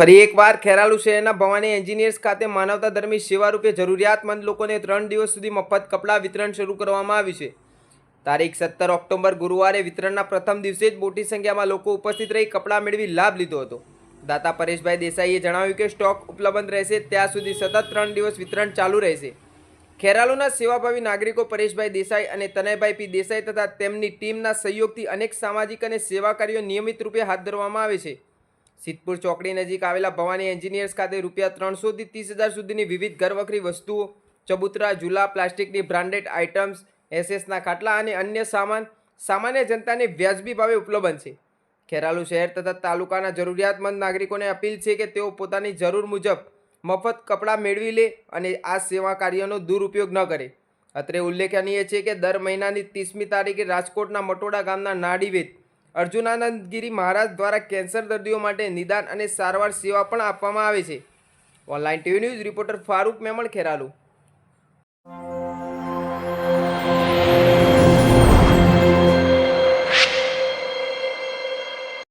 ફરી એકવાર ખેરાલુ શહેરના ભવાની એન્જિનિયર્સ ખાતે માનવતા ધર્મી સેવા રૂપે જરૂરિયાતમંદ લોકોને ત્રણ દિવસ સુધી મફત કપડાં વિતરણ શરૂ કરવામાં આવ્યું છે. તારીખ સત્તર ઓક્ટોબર ગુરુવારે વિતરણના પ્રથમ દિવસે જ મોટી સંખ્યામાં લોકો ઉપસ્થિત રહી કપડાં મેળવી લાભ લીધો હતો. દાતા પરેશભાઈ દેસાઈએ જણાવ્યું કે સ્ટોક ઉપલબ્ધ રહેશે, ત્યાં સુધી સતત ત્રણ દિવસ વિતરણ ચાલુ રહેશે. ખેરાલુના સેવાભાવી નાગરિકો પરેશભાઈ દેસાઈ અને તનયભાઈ પી દેસાઈ તથા તેમની ટીમના સહયોગથી અનેક સામાજિક અને સેવા કાર્યો નિયમિત રૂપે હાથ ધરવામાં આવે છે. સિદ્ધપુર ચોકડી નજીક આવેલા ભવાની એન્જિનિયર્સ ખાતે રૂપિયા ત્રણસોથી ત્રીસ હજાર સુધીની વિવિધ ઘરવખરી વસ્તુઓ, ચબૂતરા, ઝૂલા, પ્લાસ્ટિકની બ્રાન્ડેડ આઇટમ્સ, એસએસના ખાટલા અને અન્ય સામાન સામાન્ય જનતાને વ્યાજબી ભાવે ઉપલબ્ધ છે. ખેરાલુ શહેર તથા તાલુકાના જરૂરિયાતમંદ નાગરિકોને અપીલ છે કે તેઓ પોતાની જરૂર મુજબ મફત કપડાં મેળવી લે અને આ સેવા કાર્યનો દુરુપયોગ ન કરે. અત્રે ઉલ્લેખનીય છે કે દર મહિનાની ત્રીસમી તારીખે રાજકોટના મટોડા ગામના નાડીવેદ અર્જુનાનંદગીરી મહારાજ દ્વારા કેન્સર દર્દીઓ માટે નિદાન અને સારવાર સેવા પણ આપવામાં આવે છે. Online TV news reporter Farooq Memon Kheralu.